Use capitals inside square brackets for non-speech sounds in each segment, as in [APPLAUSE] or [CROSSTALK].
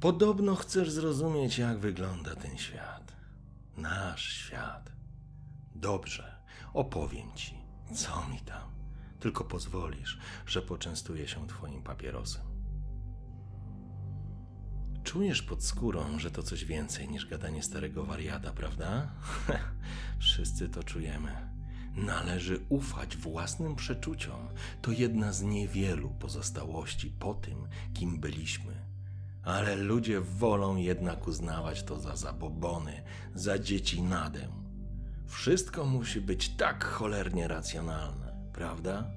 Podobno chcesz zrozumieć, jak wygląda ten świat. Nasz świat. Dobrze, opowiem ci. Co mi tam? Tylko pozwolisz, że poczęstuję się twoim papierosem. Czujesz pod skórą, że to coś więcej niż gadanie starego wariata, prawda? [LAUGHS] Wszyscy to czujemy. Należy ufać własnym przeczuciom. To jedna z niewielu pozostałości po tym, kim byliśmy. Ale ludzie wolą jednak uznawać to za zabobony, za dziecinadę. Wszystko musi być tak cholernie racjonalne, prawda?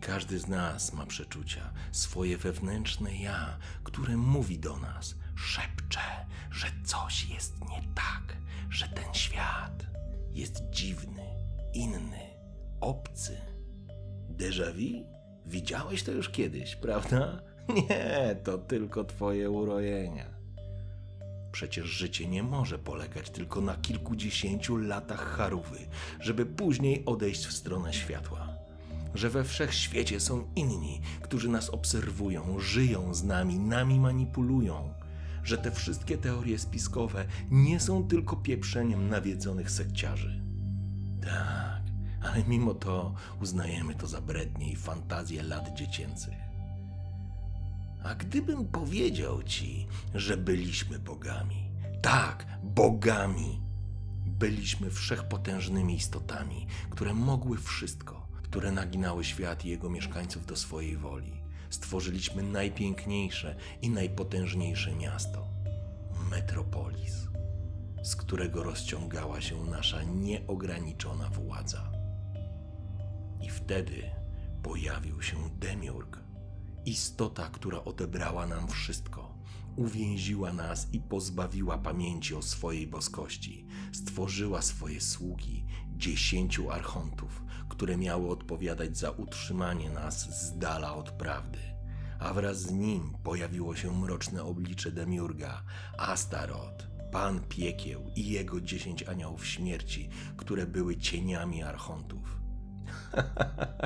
Każdy z nas ma przeczucia, swoje wewnętrzne ja, które mówi do nas, szepcze, że coś jest nie tak, że ten świat jest dziwny, inny, obcy. Déjà vu? Widziałeś to już kiedyś, prawda? [LAUGHS] Nie, to tylko twoje urojenia. Przecież życie nie może polegać tylko na kilkudziesięciu latach charówy, żeby później odejść w stronę światła. Że we wszechświecie są inni, którzy nas obserwują, żyją z nami, nami manipulują. Że te wszystkie teorie spiskowe nie są tylko pieprzeniem nawiedzonych sekciarzy. Tak, ale mimo to uznajemy to za brednie i fantazje lat dziecięcych. A gdybym powiedział ci, że byliśmy bogami, tak, bogami, byliśmy wszechpotężnymi istotami, które mogły wszystko, które naginały świat i jego mieszkańców do swojej woli. Stworzyliśmy najpiękniejsze i najpotężniejsze miasto metropolis, z którego rozciągała się nasza nieograniczona władza. I wtedy pojawił się Demiurg, istota, która odebrała nam wszystko, uwięziła nas i pozbawiła pamięci o swojej boskości. Stworzyła swoje sługi, dziesięciu archontów, które miały odpowiadać za utrzymanie nas z dala od prawdy. A wraz z nim pojawiło się mroczne oblicze Demiurga, Astaroth, pan piekieł i jego dziesięć aniołów śmierci, które były cieniami archontów.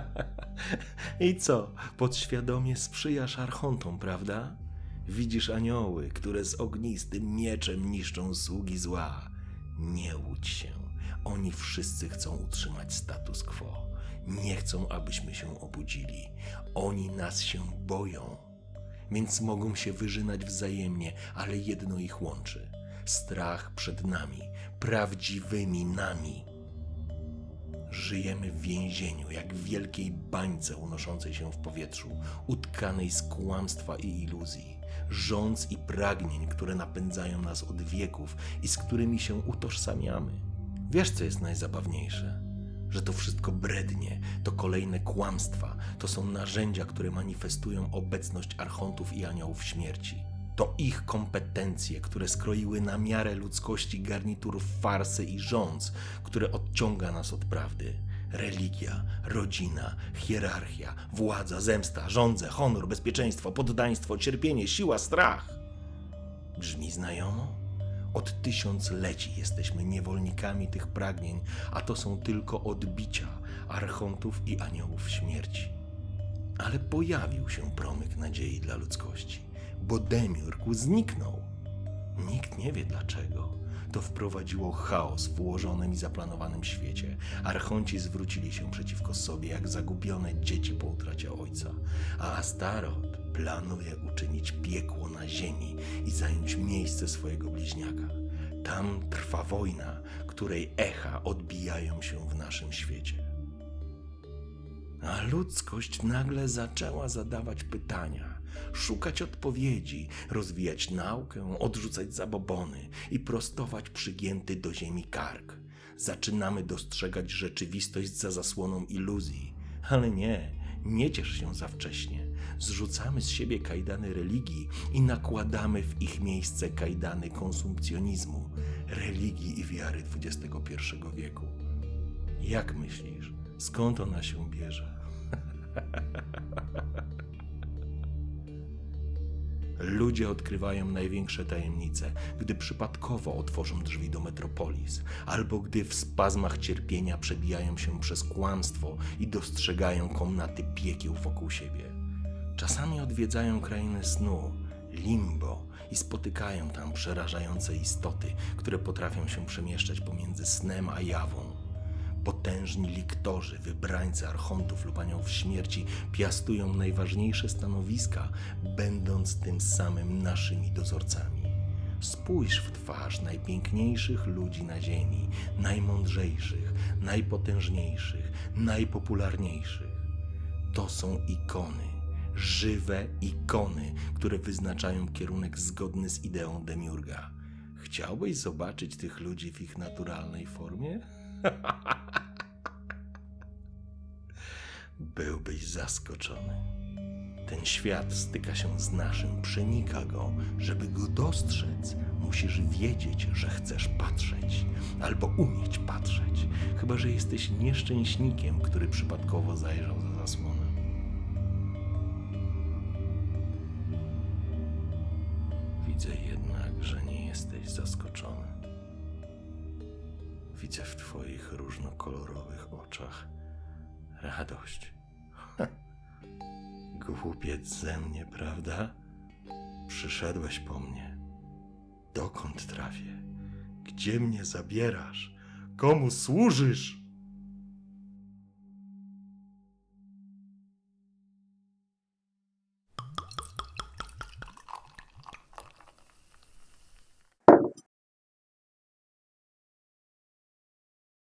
[LAUGHS] I co? Podświadomie sprzyjasz archontom, prawda? Widzisz anioły, które z ognistym mieczem niszczą sługi zła. Nie łudź się. Oni wszyscy chcą utrzymać status quo. Nie chcą, abyśmy się obudzili. Oni nas się boją. Więc mogą się wyżynać wzajemnie, ale jedno ich łączy. Strach przed nami, prawdziwymi nami. Żyjemy w więzieniu, jak w wielkiej bańce unoszącej się w powietrzu, utkanej z kłamstwa i iluzji, rządz i pragnień, które napędzają nas od wieków i z którymi się utożsamiamy. Wiesz, co jest najzabawniejsze? Że to wszystko brednie, to kolejne kłamstwa, to są narzędzia, które manifestują obecność archontów i aniołów śmierci. To ich kompetencje, które skroiły na miarę ludzkości garnitur farsy i rządz, które odciąga nas od prawdy. Religia, rodzina, hierarchia, władza, zemsta, rządze, honor, bezpieczeństwo, poddaństwo, cierpienie, siła, strach. Brzmi znajomo? Od tysiącleci jesteśmy niewolnikami tych pragnień, a to są tylko odbicia archontów i aniołów śmierci. Ale pojawił się promyk nadziei dla ludzkości, bo Demiurg zniknął. Nikt nie wie dlaczego. To wprowadziło chaos w ułożonym i zaplanowanym świecie. Archonci zwrócili się przeciwko sobie jak zagubione dzieci po utracie ojca, a Astaroth planuje uczynić piekło na ziemi i zająć miejsce swojego bliźniaka. Tam trwa wojna, której echa odbijają się w naszym świecie. A ludzkość nagle zaczęła zadawać pytania, szukać odpowiedzi, rozwijać naukę, odrzucać zabobony i prostować przygięty do ziemi kark. Zaczynamy dostrzegać rzeczywistość za zasłoną iluzji, ale nie, nie ciesz się za wcześnie. Zrzucamy z siebie kajdany religii i nakładamy w ich miejsce kajdany konsumpcjonizmu, religii i wiary XXI wieku. Jak myślisz, skąd ona się bierze? [LAUGHS] Ludzie odkrywają największe tajemnice, gdy przypadkowo otworzą drzwi do metropolis, albo gdy w spazmach cierpienia przebijają się przez kłamstwo i dostrzegają komnaty piekieł wokół siebie. Czasami odwiedzają krainy snu, limbo i spotykają tam przerażające istoty, które potrafią się przemieszczać pomiędzy snem a jawą. Potężni liktorzy, wybrańcy archontów lub aniołów śmierci piastują najważniejsze stanowiska, będąc tym samym naszymi dozorcami. Spójrz w twarz najpiękniejszych ludzi na ziemi, najmądrzejszych, najpotężniejszych, najpopularniejszych. To są ikony, żywe ikony, które wyznaczają kierunek zgodny z ideą Demiurga. Chciałbyś zobaczyć tych ludzi w ich naturalnej formie? [LAUGHS] Byłbyś zaskoczony. Ten świat styka się z naszym, przenika go. Żeby go dostrzec, musisz wiedzieć, że chcesz patrzeć, albo umieć patrzeć, chyba że jesteś nieszczęśnikiem, który przypadkowo zajrzał za zasłonę. Widzę jednak, że nie jesteś zaskoczony. Widzę w Twoich różnokolorowych oczach radość. Głupiec ze mnie, prawda? Przyszedłeś po mnie. Dokąd trafię? Gdzie mnie zabierasz? Komu służysz?